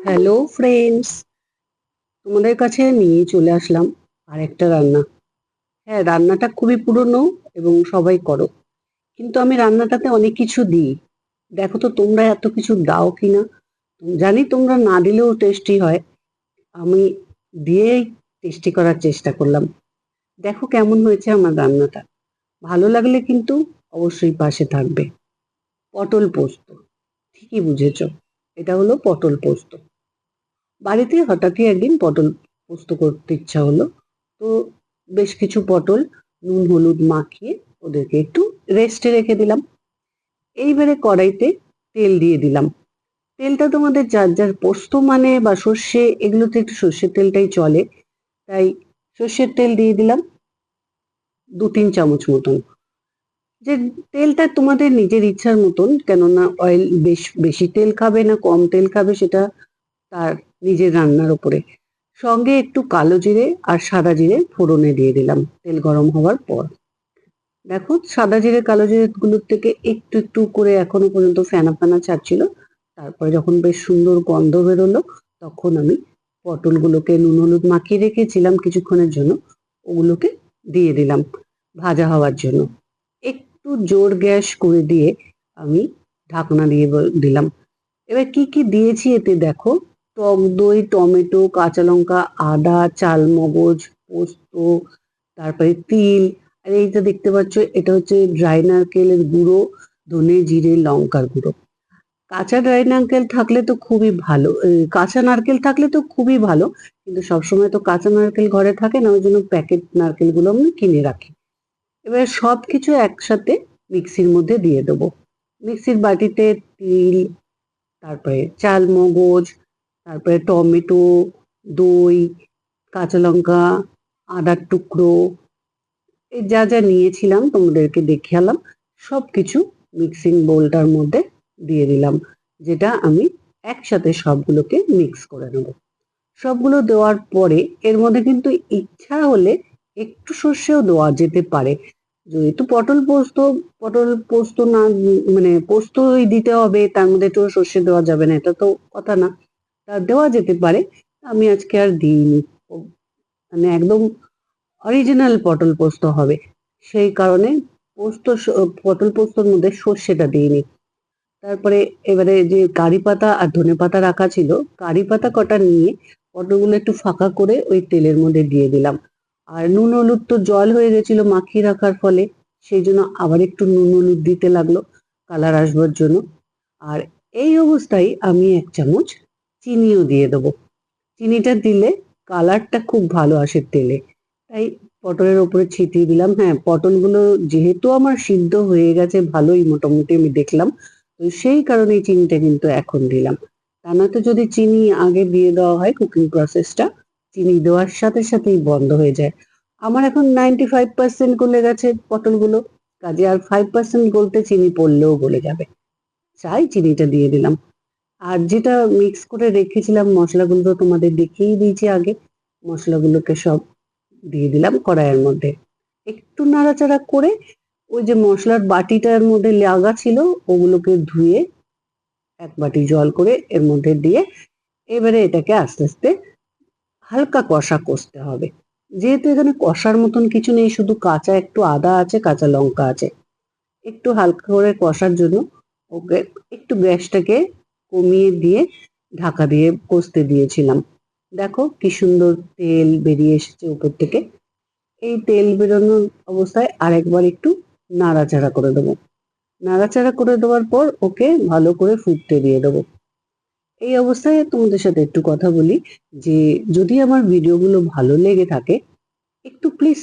Hello friends তোমাদের কাছে নিয়ে চলে আসলাম আর একটা রান্না। হ্যাঁ রান্নাটা খুবই পুরনো এবং সবাই করো। কিন্তু আমি রান্নাটাতে অনেক কিছু দিই। দেখো তো, তোমরা এত কিছু দাও কি না জানি তোমরা না দিলেও টেস্টি হয়। আমি দিয়েই টেস্টি করার চেষ্টা করলাম। দেখো কেমন হয়েছে আমার রান্নাটা। ভালো লাগলে কিন্তু অবশ্যই পাশে থাকবে। পটল পোস্ত। ঠিকই বুঝেছ। এটা হলো পটল পোস্ত। বাড়িতে হঠাৎই একদিন পটল পোস্ত করতে ইচ্ছা হলো। তো বেশ কিছু পটল, নুন, হলুদ মাখিয়ে ওদেরকে একটু রেস্টে রেখে দিলাম। এইবারে কড়াইতে তেল দিয়ে দিলাম। তেলটা তোমাদের যার যার পোস্ত মানে বা সর্ষে, এগুলোতে একটু সর্ষের তেলটাই চলে। তাই সর্ষের তেল দিয়ে দিলাম দু তিন চামচ মতন। যে তেলটা তোমাদের নিজের ইচ্ছার মতন, কেননা অয়েল বেশ, বেশি তেল খাবে না, কম তেল খাবে সেটা তার নিজের রান্নার উপরে। সঙ্গে একটু কালো জিরে আর সাদা জিরে ফোড়নে দিয়ে দিলাম তেল গরম হওয়ার পর। দেখো, সাদা জিরে, কালো জিরে গুলোর থেকে একটু একটু করে এখনও পর্যন্ত ফেনা ফেনা ছাড়ছিল। তারপরে যখন বেশ সুন্দর গন্ধ বেরোলো, তখন আমি পটলগুলোকে নুন হলুদ মাখিয়ে রেখেছিলাম কিছুক্ষণের জন্য। ওগুলোকে দিয়ে দিলাম ভাজা হওয়ার জন্য। একটু জোর গ্যাস করে দিয়ে আমি ঢাকনা দিয়ে দিলাম। এবার কি কি দিয়েছি এতে দেখো। টক দই, টমেটো, কাঁচা লঙ্কা, আদা, চালমগজ, পোস্ত, তারপরে তিল। আর এইটা দেখতে পাচ্ছ, এটা হচ্ছে ড্রাই নারকেলের গুঁড়ো, ধনে জিরে, লঙ্কার গুঁড়ো। কাঁচা ড্রাই নারকেল থাকলে তো খুবই ভালো কাঁচা নারকেল থাকলে তো খুবই ভালো, কিন্তু সবসময় তো কাঁচা নারকেল ঘরে থাকে না, ওই জন্য প্যাকেট নারকেলগুলো আমি কিনে রাখি। এবার সব কিছু একসাথে মিক্সির মধ্যে দিয়ে দেবো। মিক্সির বাটিতে তিল, তারপরে চালমগজ তারপরে টমেটো, দই, কাঁচা লঙ্কা, আদার টুকরো যা যা নিয়েছিলাম তোমাদেরকে দেখালাম সব কিছু মিক্সিং বোলটার মধ্যে দিয়ে দিলাম, যেটা আমি একসাথে সবগুলোকে মিক্স করে নেব। সবগুলো দেওয়ার পরে এর মধ্যে কিন্তু ইচ্ছা হলে একটু সর্ষেও দেওয়া যেতে পারে। যেহেতু পটল পোস্ত পটল পোস্ত না মানে পোস্তই দিতে হবে, তার মধ্যে একটু সর্ষে দেওয়া যাবে না, এটা তো কথা না। দেওয়া যেতে পারে। আমি আজকে আর দিইনি। মানে একদম অরিজিনাল পটল পোস্ত হবে। সেই কারণে পোস্ত পটল পোস্তর মধ্যে সর্ষেটা দিইনি। তারপরে এবারে যে কারি পাতা আর ধনে পাতা রাখা ছিল, কারি পাতা কটা নিয়ে পটলগুলো একটু ফাঁকা করে ওই তেলের মধ্যে দিয়ে দিলাম। আর নুন হলুদ তো জল হয়ে গেছিল মাখিয়ে রাখার ফলে, সেই জন্য আবার একটু নুন হলুদ দিতে লাগল, কালার আসবার জন্য। আর এই অবস্থায় আমি এক চামচ চিনিও দিয়ে দেবো। চিনিটা দিলে কালারটা খুব ভালো আসে তেলে। তাই পটলের ওপরে ছিটিয়ে দিলাম। হ্যাঁ পটলগুলো যেহেতু আমার সিদ্ধ হয়ে গেছে, ভালোই মোটামুটি আমি দেখলাম। তো সেই কারণে চিনিটা কিন্তু এখন দিলাম। তা নয়তো যদি চিনি আগে দিয়ে দেওয়া হয় কুকিং প্রসেসটা চিনি দেওয়ার সাথে সাথেই বন্ধ হয়ে যায়। আমার এখন নাইনটি ফাইভ পার্সেন্ট গলে গেছে পটলগুলো। কাজে আর ফাইভ পার্সেন্ট গলতে চিনি পড়লেও গলে যাবে। চাই চিনিটা দিয়ে দিলাম। আর যেটা মিক্স করে রেখেছিলাম, মশলাগুলো তোমাদের দেখিয়েই দিয়েছি আগে। মশলাগুলোকে সব দিয়ে দিলাম কড়াইয়ের মধ্যে। একটু নাড়াচাড়া করে ওই যে মশলার বাটিটার মধ্যে লাগা ছিল, ওগুলোকে ধুয়ে এক বাটি জল করে এর মধ্যে দিয়ে এবারে এটাকে আস্তে আস্তে হালকা কষা কষতে হবে। যেহেতু এখানে কষার মতন কিছু নেই, শুধু কাঁচা একটু আদা আছে, কাঁচা লঙ্কা আছে। একটু হালকা করে কষার জন্য ওকে একটু গ্যাসটাকে কমিয়ে দিয়ে ঢাকা দিয়ে কষতে দিয়েছিলাম। দেখো কি সুন্দর তেল বেরিয়ে এসেছে উপর থেকে। এই তেল বেরোনোর অবস্থায় আরেকবার একটু নাড়াচাড়া করে দেবো। নাড়াচাড়া করে দেওয়ার পর ওকে ভালো করে ফুটতে দিয়ে দেবো। এই অবস্থায় তোমাদের সাথে একটু কথা বলি যে, যদি আমার ভিডিওগুলো ভালো লেগে থাকে, একটু প্লিজ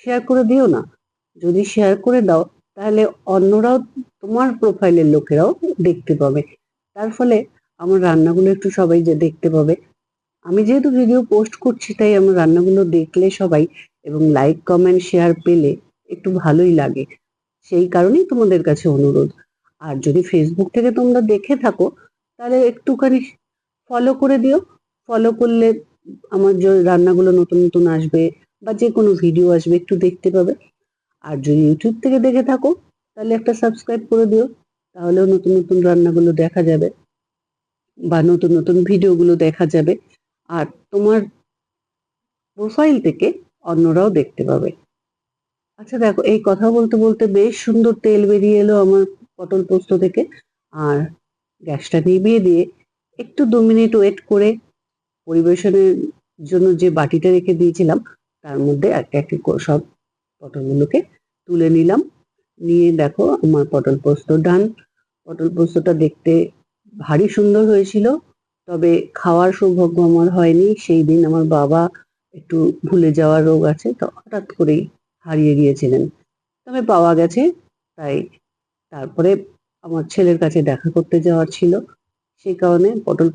শেয়ার করে দিও না। যদি শেয়ার করে দাও, তাহলে অন্যরাও, তোমার প্রোফাইলের লোকেরাও দেখতে পাবে। তার ফলে আমার রান্নাগুলো একটু সবাই যে দেখতে পাবে। আমি যেহেতু ভিডিও পোস্ট করছি, তাই আমার রান্নাগুলো দেখলে সবাই এবং লাইক কমেন্ট শেয়ার পেলে একটু ভালোই লাগে। সেই কারণেই তোমাদের কাছে অনুরোধ। আর যদি ফেসবুক থেকে তোমরা দেখে থাকো, তাহলে একটুখানি ফলো করে দিও। ফলো করলে আমার যে রান্নাগুলো নতুন নতুন আসবে বা যে কোনো ভিডিও আসবে, একটু দেখতে পাবে। আর যদি ইউটিউব থেকে দেখে থাকো, তাহলে একটা সাবস্ক্রাইব করে দিও। তাহলেও নতুন নতুন রান্নাগুলো দেখা যাবে বা নতুন নতুন ভিডিওগুলো দেখা যাবে। আর তোমার প্রোফাইল থেকে অন্যরাও দেখতে পাবে। আচ্ছা দেখো, এই কথা বলতে বলতে বেশ সুন্দর তেল বেরিয়ে এলো আমার পটল পোস্ত থেকে। আর গ্যাসটা নিভিয়ে দিয়ে একটু দু মিনিট ওয়েট করে পরিবেশনের জন্য যে বাটিটা রেখে দিয়েছিলাম, তার মধ্যে এক এক সব পটলগুলোকে তুলে নিলাম। নিয়ে দেখো আমার পটল পোস্ত ডান। পটল পোস্তটা দেখতে ভারী সুন্দর হয়েছিল, তবে খাওয়ার সৌভাগ্য আমার হয়নি। সেই দিন আমার বাবা একটু ভুলে যাওয়ার রোগ আছে, তো হঠাৎ করেই হারিয়ে গিয়েছিলেন। তবে পাওয়া গেছে, তাই তারপরে আমার ছেলের কাছে দেখা করতে যাওয়ার ছিল। সেই কারণে পটল